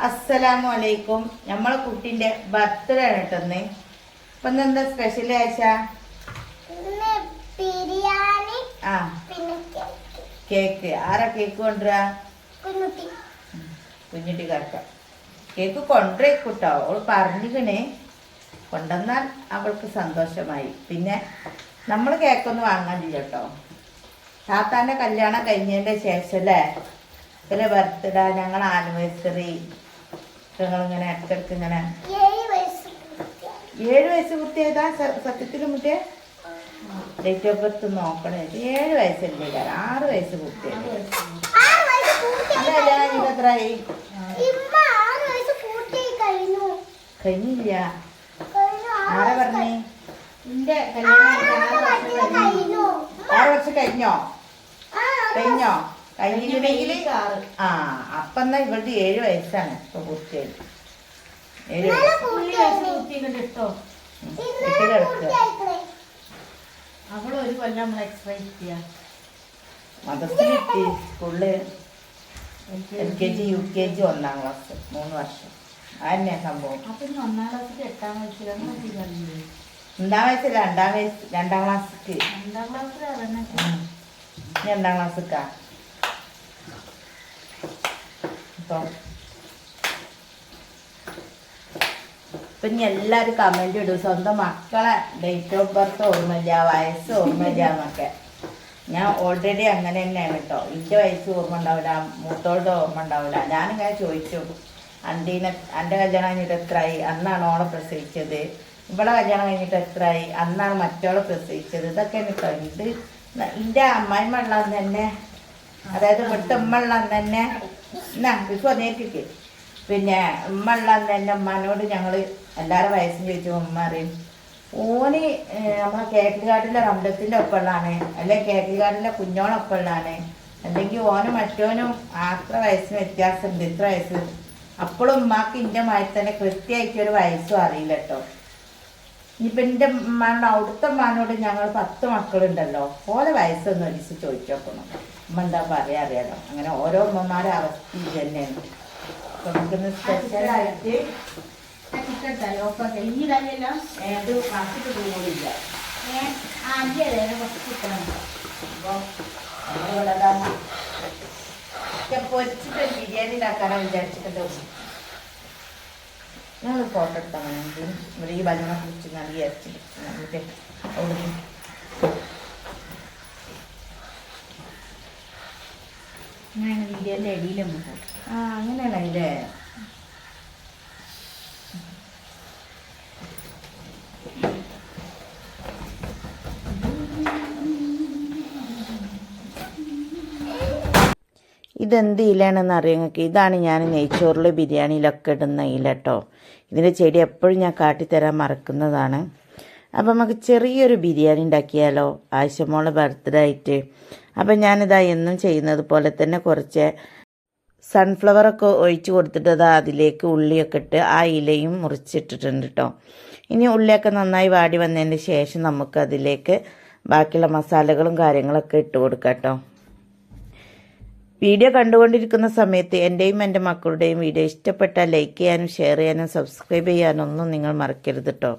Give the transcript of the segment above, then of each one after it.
അസ്സലാമു അലൈക്കും നമ്മളെ കുട്ടിന്റെ ബർത്ത്ഡേ ആണ് കേട്ടോന്ന് ഇപ്പൊ എന്താ സ്പെഷ്യൽ ആഴ്ച? ബിരിയാണി ആ. കേക്ക് ആരാ കേക്ക് കൊണ്ടുവരാ? കുഞ്ഞുട്ടി. കാക്ക കേക്ക് കൊണ്ടുവരേക്കൂട്ടോ. അവൾ പറഞ്ഞിക്കണേ കൊണ്ടുവന്നാൽ അവൾക്ക് സന്തോഷമായി. പിന്നെ നമ്മൾ കേക്കൊന്നും വാങ്ങാനില്ല കേട്ടോ. താത്താന്റെ കല്യാണം കഴിഞ്ഞതിന്റെ ശേഷം അല്ലേ ഇവരെ ബർത്ത്ഡേ ഞങ്ങൾ ആനിവേഴ്സറി ഞങ്ങളിങ്ങനെ ഇടയ്ക്കിടയ്ക്ക് ഇങ്ങനെ ഏഴ് വയസ്സ് പൂർത്തിയായി. ഏഴ് വയസ്സ് കുട്ടിയതാ സത്യത്തിൽ മുട്ടിയ ഡേറ്റ് ഓഫ് ബർത്ത് നോക്കണേ. ഏഴ് വയസ്സല്ലേ ആറ് വയസ്സ് പൂർത്തിയായി അതല്ല കഴിഞ്ഞു. കഴിഞ്ഞില്ല. ആരെ പറഞ്ഞേ? നിന്റെ കല്യാണം ആറ് വർഷം കഴിഞ്ഞോ. കഴിഞ്ഞോ. കഴിഞ്ഞിട്ടുണ്ടെങ്കിൽ. ആ അപ്പം എന്നാ ഇവളുടെ ഏഴ് വയസ്സാണ് ഇപ്പൊ പൂർത്തിയായി ഏഴ്. ഇട്ടോ കിടക്കുക. അവൾ ഒരു കൊല്ലം നമ്മൾ എക്സ്പെക്ട് ചെയ്യാ മദർസിലെത്തി സ്കൂളിൽ L K G U K G ഒന്നാം ക്ലാസ് മൂന്ന് വർഷം. സംഭവം? ഒന്നാം ക്ലാസ്സിൽ എട്ടാം വയസ്സിൽ രണ്ടാം വയസ്സ് രണ്ടാം ക്ലാസ് രണ്ടാം ക്ലാസ് രണ്ടാം ക്ലാസ്സിൽ രണ്ടാം ക്ലാസ്സിക്കാ? ഇപ്പം. ഇപ്പൊ ഇനി എല്ലാവരും കമന്റ് ഇടും. സ്വന്തം മക്കളെ ഡേറ്റ് ഓഫ് ബർത്ത് ഓർമ്മയില്ല വയസ്സ് ഓർമ്മയില്ല എന്നൊക്കെ. ഞാൻ ഓൾറെഡി അങ്ങനെ തന്നെയാണ് കേട്ടോ. എന്റെ വയസ്സ് ഓർമ്മ ഉണ്ടാവില്ല മൂത്തോളുടെ ഓർമ്മ ഉണ്ടാവില്ല ഞാനിങ്ങനെ ചോദിച്ചു. അണ്ടീനെ എന്റെ കല്യാണം കഴിഞ്ഞിട്ട് എത്രയായി അന്നാണ് ഓളെ പ്രസവിച്ചത്. ഇവളെ കല്യാണം കഴിഞ്ഞിട്ട് എത്രയായി അന്നാണ് മറ്റോളെ പ്രസവിച്ചത്. ഇതൊക്കെ കേട്ടോ. ഇത് എന്റെ അമ്മായിമ്മ ഉള്ള തന്നെ അതായത് ഇവിടുത്തെ ഉമ്മ ഉള്ള തന്നെ നേറ്റിക്ക് പിന്നെ ഉമ്മ ഉള്ള എന്റെ ഉമ്മാനോട് ഞങ്ങൾ എല്ലാവരും വയസ്സും ചോദിച്ചു ഉമ്മ ഓന് നമ്മളെ കേക്കുകാട്ടിലെ റംഡത്തിന്റെ ഒപ്പമുള്ളതാണ് അല്ലെങ്കിൽ കേക്കുകാട്ടിലെ കുഞ്ഞോളൊപ്പമുള്ളതാണ് അല്ലെങ്കിൽ ഓനും മറ്റോനും അത്ര വയസ്സിന് വ്യത്യാസമുണ്ട് ഇത്ര വയസ്സ്. അപ്പോഴും ഉമ്മാക്ക് ഇന്റെ മാതിരി തന്നെ കൃത്യമായിട്ട് ഒരു വയസ്സും അറിയില്ല കേട്ടോ ഇനിയിപ്പോൾ എന്റെ ഉമ്മാനോട് അവിടുത്തെ ഉമ്മാനോട് ഞങ്ങൾ പത്ത് മക്കളുണ്ടല്ലോ ഓരോ വയസ്സൊന്നും ഒരിച്ച് ചോദിച്ചു നോക്കണം ഉമ്മ എന്താ പറയാ അറിയാലോ? അങ്ങനെ ഓരോ ഉമ്മമാരുടെ അവസ്ഥ ഇത് തന്നെയാണ്. അപ്പൊ നമുക്കിന്ന് സ്പെഷ്യലായിട്ട് ഏത് പൊരിച്ചിട്ട് ബിരിയാണി ഉണ്ടാക്കാനാണ് വിചാരിച്ചിട്ടുണ്ട് ഞങ്ങൾ ഫോട്ടോ എടുത്താൽ മതി ഈ ഭക്ഷണം കുറിച്ച് നല്ല വിചാരിച്ചിട്ട് നമുക്ക് അവിടെ ഞാൻ അടിയിലും അടിയിലൊന്നും പോകും ആ അങ്ങനെയാണല്ലേ ഇതെന്ത് ഇലയാണെന്ന് അറിയാം നിങ്ങൾക്ക്? ഇതാണ് ഞാൻ നെയ്ച്ചോറിൽ ബിരിയാണിയിലൊക്കെ ഇടുന്ന ഇല കേട്ടോ. ഇതിന്റെ ചെടി എപ്പോഴും ഞാൻ കാട്ടിത്തരാൻ മറക്കുന്നതാണ്. അപ്പം നമുക്ക് ചെറിയൊരു ബിരിയാണി ഉണ്ടാക്കിയാലോ? ആയിഷമോളെ ബർത്ത്ഡേ ആയിട്ട് അപ്പം ഞാനിതാ എന്നും ചെയ്യുന്നത് പോലെ തന്നെ കുറച്ച് സൺഫ്ലവറൊക്കെ ഒഴിച്ച് കൊടുത്തിട്ട് അതാ അതിലേക്ക് ഉള്ളിയൊക്കെ ഇട്ട് ആ ഇലയും മുറിച്ചിട്ടിട്ടുണ്ട് കേട്ടോ ഇനി ഉള്ളിയൊക്കെ നന്നായി വാടി വന്നതിന് ശേഷം നമുക്ക് അതിലേക്ക് ബാക്കിയുള്ള മസാലകളും കാര്യങ്ങളൊക്കെ ഇട്ട് കൊടുക്കാം കേട്ടോ വീഡിയോ കണ്ടുകൊണ്ടിരിക്കുന്ന സമയത്ത് എന്റെയും എന്റെ മക്കളുടെയും വീഡിയോ ഇഷ്ടപ്പെട്ടാൽ ലൈക്ക് ചെയ്യാനും ഷെയർ ചെയ്യാനും സബ്സ്ക്രൈബ് ചെയ്യാനും ഒന്നും നിങ്ങൾ മറക്കരുത് കേട്ടോ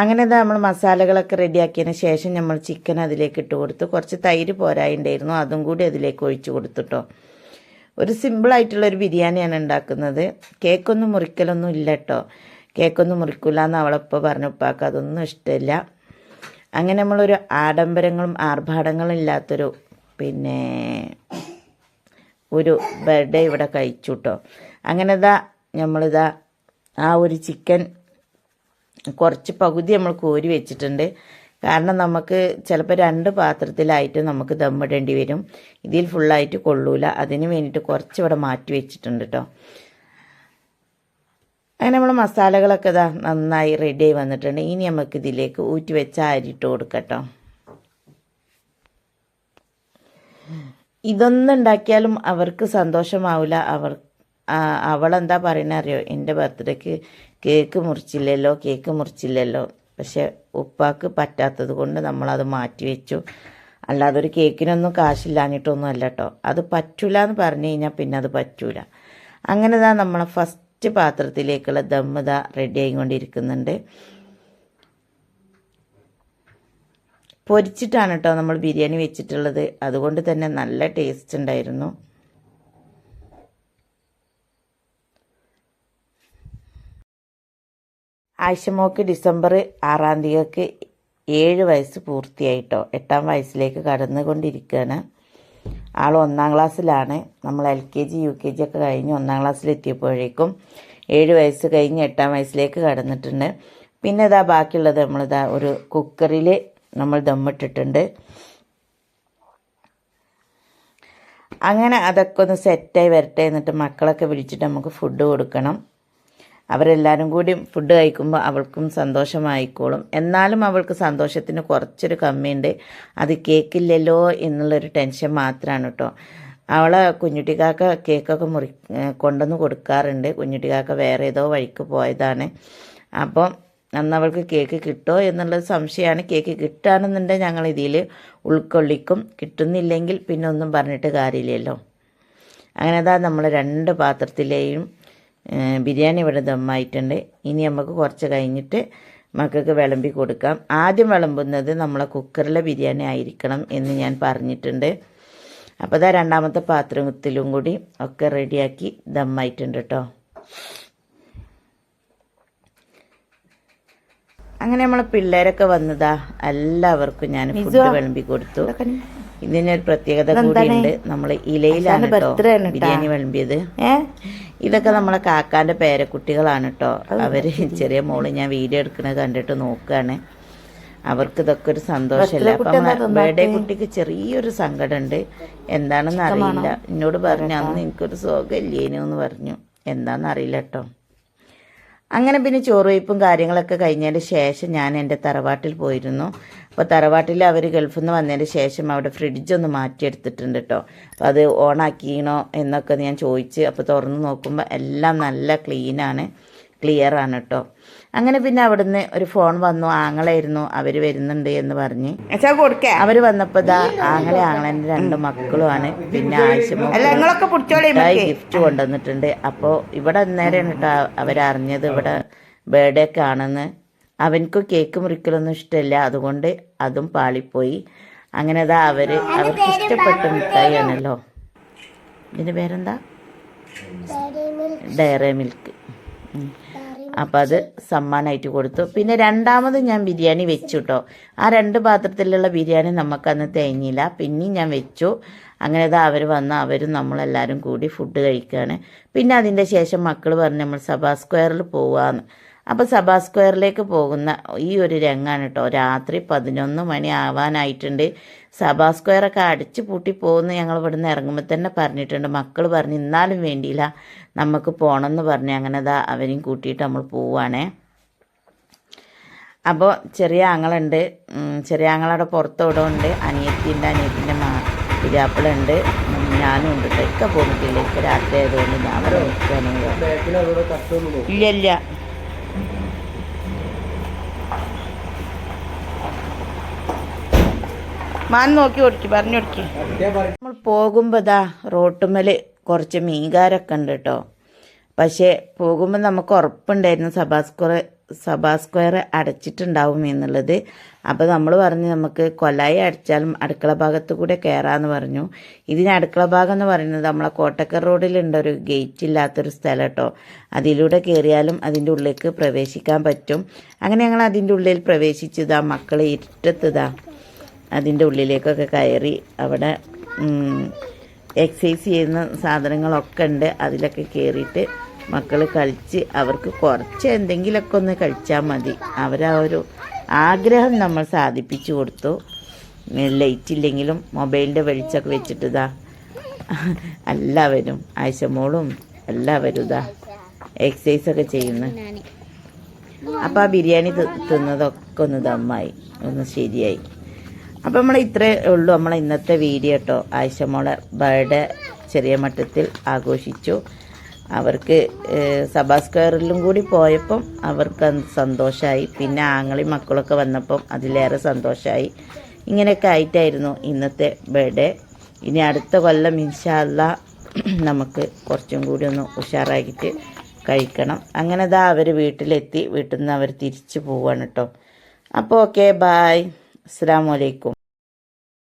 അങ്ങനെ ഇതാ നമ്മൾ മസാലകളൊക്കെ റെഡിയാക്കിയതിന് ശേഷം നമ്മൾ ചിക്കൻ അതിലേക്ക് ഇട്ട് കൊടുത്ത്. കുറച്ച് തൈര് പോരായിണ്ടായിരുന്നു. അതും കൂടി അതിലേക്ക് ഒഴിച്ചു കൊടുത്തിട്ടോ. ഒരു സിമ്പിളായിട്ടുള്ള ഒരു ബിരിയാണിയാണ് ഉണ്ടാക്കുന്നത്. കേക്കൊന്നും മുറിക്കലൊന്നും ഇല്ല കേട്ടോ കേക്കൊന്നും മുറിക്കില്ല എന്ന് അവളപ്പോൾ പറഞ്ഞു. ഉപ്പാക്ക് അതൊന്നും ഇഷ്ടമില്ല അങ്ങനെ നമ്മളൊരു ആഡംബരങ്ങളും ആർഭാടങ്ങളും ഇല്ലാത്തൊരു പിന്നെ ഒരു ബർത്ത്ഡേ ഇവിടെ കഴിച്ചു കേട്ടോ അങ്ങനെ ഇതാ നമ്മളിതാ ആ ഒരു ചിക്കൻ കുറച്ച് പകുതി നമ്മൾ കോരി വെച്ചിട്ടുണ്ട്. കാരണം നമുക്ക് ചിലപ്പോൾ രണ്ട് പാത്രത്തിലായിട്ട് നമുക്ക് ദമ്മിടേണ്ടി വരും. ഇതിൽ ഫുള്ളായിട്ട് കൊള്ളൂല. അതിന് വേണ്ടിയിട്ട് കുറച്ച് ഇവിടെ മാറ്റി വെച്ചിട്ടുണ്ട് കേട്ടോ അങ്ങനെ നമ്മൾ മസാലകളൊക്കെ ഇതാ നന്നായി റെഡി ആയി വന്നിട്ടുണ്ട്. ഇനി നമുക്ക് ഇതിലേക്ക് ഊറ്റി വെച്ച അരി ഇട്ട് കൊടുക്കട്ടോ ഇതൊന്നും ഉണ്ടാക്കിയാലും അവർക്ക് സന്തോഷമാവില്ല അവർ ആ, അവളെന്താ പറയുന്നത് അറിയോ എന്റെ ബർത്ത്ഡേക്ക് കേക്ക് മുറിച്ചില്ലല്ലോ കേക്ക് മുറിച്ചില്ലല്ലോ. പക്ഷെ ഉപ്പാക്ക് പറ്റാത്തത് കൊണ്ട് നമ്മളത് മാറ്റി വെച്ചു. അല്ലാതെ ഒരു കേക്കിനൊന്നും കാശില്ലാഞ്ഞിട്ടൊന്നും അല്ല കേട്ടോ അത് പറ്റൂല എന്ന് പറഞ്ഞു കഴിഞ്ഞാൽ പിന്നെ അത് പറ്റൂല. അങ്ങനെ താ നമ്മളെ ഫസ്റ്റ് പാത്രത്തിലേക്കുള്ള ദമ്മ് ഇതാ റെഡി ആയിക്കൊണ്ടിരിക്കുന്നുണ്ട്. പൊരിച്ചിട്ടാണ് കേട്ടോ നമ്മൾ ബിരിയാണി വെച്ചിട്ടുള്ളത്. അതുകൊണ്ട് തന്നെ നല്ല ടേസ്റ്റ് ഉണ്ടായിരുന്നു. ആയിഷമോക്ക് ഡിസംബർ ആറാം തീയതിക്ക് ഏഴ് വയസ്സ് പൂർത്തിയായിട്ടോ. എട്ടാം വയസ്സിലേക്ക് കടന്നുകൊണ്ടിരിക്കുകയാണ്. ആൾ ഒന്നാം ക്ലാസ്സിലാണ്. നമ്മൾ L K G U K G ഒക്കെ കഴിഞ്ഞ് ഒന്നാം ക്ലാസ്സിലെത്തിയപ്പോഴേക്കും ഏഴ് വയസ്സ് കഴിഞ്ഞ് എട്ടാം വയസ്സിലേക്ക് കടന്നിട്ടുണ്ട്. പിന്നെ ഇതാ ബാക്കിയുള്ളത് നമ്മളിതാ ഒരു കുക്കറിൽ നമ്മൾ ദമ്മിട്ടിട്ടുണ്ട്. അങ്ങനെ അതൊക്കെ ഒന്ന് സെറ്റായി വരട്ടെ എന്നിട്ട് മക്കളൊക്കെ വിളിച്ചിട്ട് നമുക്ക് ഫുഡ് കൊടുക്കണം. അവരെല്ലാവരും കൂടി ഫുഡ് കഴിക്കുമ്പോൾ അവൾക്കും സന്തോഷമായിക്കോളും. എന്നാലും അവൾക്ക് സന്തോഷത്തിന് കുറച്ചൊരു കമ്മിയുണ്ട്. അത് കേക്കില്ലല്ലോ എന്നുള്ളൊരു ടെൻഷൻ മാത്രമാണ് കേട്ടോ അവളെ കുഞ്ഞുട്ടിക്കാക്ക കേക്കൊക്കെ മുറി കൊണ്ടുവന്ന് കൊടുക്കാറുണ്ട്. കുഞ്ഞുട്ടിക്കാക്ക വേറെ ഏതോ വഴിക്ക് പോയതാണ്. അപ്പം അന്ന് അവൾക്ക് കേക്ക് കിട്ടുമോ എന്നുള്ളത് സംശയമാണ് കേക്ക് കിട്ടുകയാണെന്നുണ്ടെങ്കിൽ ഞങ്ങൾ ഇതിൽ ഉൾക്കൊള്ളിക്കും. കിട്ടുന്നില്ലെങ്കിൽ പിന്നെ ഒന്നും പറഞ്ഞിട്ട് കാര്യമില്ലല്ലോ. അങ്ങനെ അതാ നമ്മൾ രണ്ട് പാത്രത്തിലെയും ബിരിയാണി ഇവിടെ ദമ്മായിട്ടുണ്ട്. ഇനി നമുക്ക് കുറച്ച് കഴിഞ്ഞിട്ട് മക്കൾക്ക് വിളമ്പി കൊടുക്കാം. ആദ്യം വിളമ്പുന്നത് നമ്മളെ കുക്കറിലെ ബിരിയാണി ആയിരിക്കണം എന്ന് ഞാൻ പറഞ്ഞിട്ടുണ്ട്. അപ്പോൾ അതാ രണ്ടാമത്തെ പാത്രത്തിലും കൂടി ഒക്കെ റെഡിയാക്കി ദമ്മായിട്ടുണ്ട് കേട്ടോ. അങ്ങനെ നമ്മളെ പിള്ളേരൊക്കെ വന്നതാ. എല്ലാവർക്കും ഞാൻ ഫുഡ് വിളമ്പി കൊടുത്തു. ഇതിനൊരു പ്രത്യേകത കൂടിയുണ്ട് നമ്മൾ ഇലയിലാണ് കേട്ടോ ബിരിയാണി വിളമ്പിയത്. ഇതൊക്കെ നമ്മളെ കാക്കാന്റെ പേരക്കുട്ടികളാണ് കേട്ടോ അവർ ചെറിയ മോൾ ഞാൻ വീഡിയോ എടുക്കുന്നത് കണ്ടിട്ട് നോക്കുകയാണ് അവർക്ക് ഇതൊക്കെ ഒരു സന്തോഷമല്ല അപ്പൊ ബേഡേ കുട്ടിക്ക് ചെറിയൊരു സങ്കടം ഉണ്ട് എന്താണെന്ന് അറിയില്ല എന്നോട് പറഞ്ഞു അന്ന് എനിക്കൊരു സുഖമില്ലേനു എന്ന് പറഞ്ഞു. എന്താണെന്ന് അറിയില്ല കേട്ടോ അങ്ങനെ പിന്നെ ചോറ് വയ്പ്പും കാര്യങ്ങളൊക്കെ കഴിഞ്ഞതിന് ശേഷം ഞാൻ എന്റെ തറവാട്ടിൽ പോയിരുന്നു. അപ്പോൾ തറവാട്ടിൽ അവർ ഗൾഫിൽ നിന്ന് വന്നതിന് ശേഷം അവിടെ ഫ്രിഡ്ജ് ഒന്ന് മാറ്റിയെടുത്തിട്ടുണ്ട് കേട്ടോ അപ്പോൾ അത് ഓണാക്കിയണോ എന്നൊക്കെ ഞാൻ ചോദിച്ച് അപ്പോൾ തുറന്ന് നോക്കുമ്പോൾ എല്ലാം നല്ല ക്ലീനാണ് ക്ലിയർ ആണ് കേട്ടോ അങ്ങനെ പിന്നെ അവിടുന്ന് ഒരു ഫോൺ വന്നു ആങ്ങളായിരുന്നു അവർ വരുന്നുണ്ട് എന്ന് പറഞ്ഞ്. കൊടുക്കേ? അവർ വന്നപ്പോൾ ഇതാ ആങ്ങളെ ആങ്ങളന്റെ രണ്ട് മക്കളുമാണ് പിന്നെ ആവശ്യം ഗിഫ്റ്റ് കൊണ്ടുവന്നിട്ടുണ്ട്. അപ്പോൾ ഇവിടെ അന്നേരമാണ് കേട്ടോ അവരറിഞ്ഞത് ഇവിടെ ബർത്ത്ഡേ ഒക്കെ ആണെന്ന്. അവനക്ക് കേക്ക് മുറിക്കലൊന്നും ഇഷ്ടമില്ല അതുകൊണ്ട് അതും പാളിപ്പോയി. അങ്ങനെ അതാ അവർ അവർക്ക് ഇഷ്ടപ്പെട്ട മിഠായി ആണല്ലോ. ഇതിന്റെ പേരെന്താ? ഡയറി മിൽക്ക് ഉം. അപ്പം അത് സമ്മാനമായിട്ട് കൊടുത്തു. പിന്നെ രണ്ടാമത് ഞാൻ ബിരിയാണി വെച്ചു കേട്ടോ ആ രണ്ട് പാത്രത്തിലുള്ള ബിരിയാണി നമുക്കന്ന് തേങ്ങിയില്ല. പിന്നെയും ഞാൻ വെച്ചു. അങ്ങനെ ഇതാ അവർ വന്ന് അവരും നമ്മളെല്ലാവരും കൂടി ഫുഡ് കഴിക്കുകയാണ് പിന്നെ അതിന്റെ ശേഷം മക്കൾ പറഞ്ഞ് നമ്മൾ സഭാ സ്ക്വയറിൽ പോവാന്ന്. അപ്പോൾ സഭാ സ്ക്വയറിലേക്ക് പോകുന്ന ഈ ഒരു രംഗാണ് കേട്ടോ. രാത്രി പതിനൊന്ന് മണി ആവാനായിട്ടുണ്ട്. സഭാ സ്ക്വയറൊക്കെ അടിച്ചു പൂട്ടി പോകുന്ന ഞങ്ങൾ ഇവിടുന്ന് ഇറങ്ങുമ്പോൾ തന്നെ പറഞ്ഞിട്ടുണ്ട്. മക്കൾ പറഞ്ഞ് ഇന്നാലും വേണ്ടിയില്ല. നമുക്ക് പോകണമെന്ന് പറഞ്ഞു. അങ്ങനെ ദാ അവരെയും കൂട്ടിയിട്ട് നമ്മൾ പോവുകയാണേ അപ്പോൾ ചെറിയ ആങ്ങളുണ്ട്. ചെറിയ ആങ്ങളവിടെ പുറത്തോടെ ഉണ്ട്. അനിയത്തിന്റെ അനിയത്തിന്റെ മാ പിരാപ്പിളുണ്ട് ഞാനും ഉണ്ട് കേട്ടോ. ഒക്കെ പോന്നിട്ടില്ല. ഇപ്പം രാത്രി ആയതുകൊണ്ട് ഞാൻ ഇല്ല ഇല്ല. മാൻ നോക്കി ഓടിക്ക് പറഞ്ഞു ഓടിക്കും. നമ്മൾ പോകുമ്പോൾ ഇതാ റോട്ടുമ്മൽ കുറച്ച് മീൻകാരൊക്കെ ഉണ്ട് കേട്ടോ പക്ഷേ പോകുമ്പോൾ നമുക്ക് ഉറപ്പുണ്ടായിരുന്നു സഭാ സ്ക്വയർ സഭാ സ്ക്വയർ അടച്ചിട്ടുണ്ടാവും എന്നുള്ളത്. അപ്പോൾ നമ്മൾ പറഞ്ഞ് നമുക്ക് കൊലായി അടിച്ചാലും അടുക്കള ഭാഗത്ത് കൂടെ കയറാമെന്ന് പറഞ്ഞു. ഇതിന് അടുക്കള ഭാഗം എന്ന് പറയുന്നത് നമ്മളെ കോട്ടക്കർ റോഡിലുണ്ട് ഒരു ഗേറ്റ് ഇല്ലാത്തൊരു സ്ഥലം കേട്ടോ അതിലൂടെ കയറിയാലും അതിന്റെ ഉള്ളിലേക്ക് പ്രവേശിക്കാൻ പറ്റും. അങ്ങനെ ഞങ്ങൾ അതിന്റെ ഉള്ളിൽ പ്രവേശിച്ചതാ മക്കളെ ഇരുട്ടത്തതാ അതിന്റെ ഉള്ളിലേക്കൊക്കെ കയറി അവിടെ എക്സസൈസ് ചെയ്യുന്ന സാധനങ്ങളൊക്കെ ഉണ്ട്. അതിലൊക്കെ കയറിയിട്ട് മക്കൾ കളിച്ച് അവർക്ക് കുറച്ച് എന്തെങ്കിലുമൊക്കെ ഒന്ന് കഴിച്ചാൽ മതി. അവരാ ഒരു ആഗ്രഹം നമ്മൾ സാധിപ്പിച്ചു കൊടുത്തു. ലൈറ്റ് ഇല്ലെങ്കിലും മൊബൈലിന്റെ വെളിച്ചമൊക്കെ വെച്ചിട്ട് ഇതാ എല്ലാവരും ആയിഷമോളും എല്ലാവരും ഇതാ എക്സസൈസൊക്കെ ചെയ്യുന്നു. അപ്പോൾ ആ ബിരിയാണി തിന്നതൊക്കെ ഒന്ന് ദമ്മായി ഒന്ന് ശരിയായി. അപ്പോൾ നമ്മൾ ഇത്രേ ഉള്ളൂ. നമ്മൾ ഇന്നത്തെ വീഡിയോ കേട്ടോ ആയിഷമോളെ ബർത്ത്ഡേ ചെറിയ മട്ടത്തിൽ ആഘോഷിച്ചു. അവർക്ക് സഭാ സ്ക്വയറിലും കൂടി പോയപ്പം അവർക്ക് സന്തോഷമായി പിന്നെ ആങ്ങളി മക്കളൊക്കെ വന്നപ്പം അതിലേറെ സന്തോഷമായി ഇങ്ങനെയൊക്കെ ആയിട്ടായിരുന്നു ഇന്നത്തെ ബർത്ത്ഡേ ഇനി അടുത്ത കൊല്ലം ഇൻഷാല്ല നമുക്ക് കുറച്ചും കൂടി ഒന്ന് ഉഷാറാക്കിയിട്ട് കഴിക്കണം. അങ്ങനെ ദാ അവർ വീട്ടിലെത്തി. വീട്ടിൽ നിന്ന് അവർ തിരിച്ചു പോവാണ് കേട്ടോ അപ്പോൾ ഓക്കെ ബായ്. അസ്സാം വലൈക്കും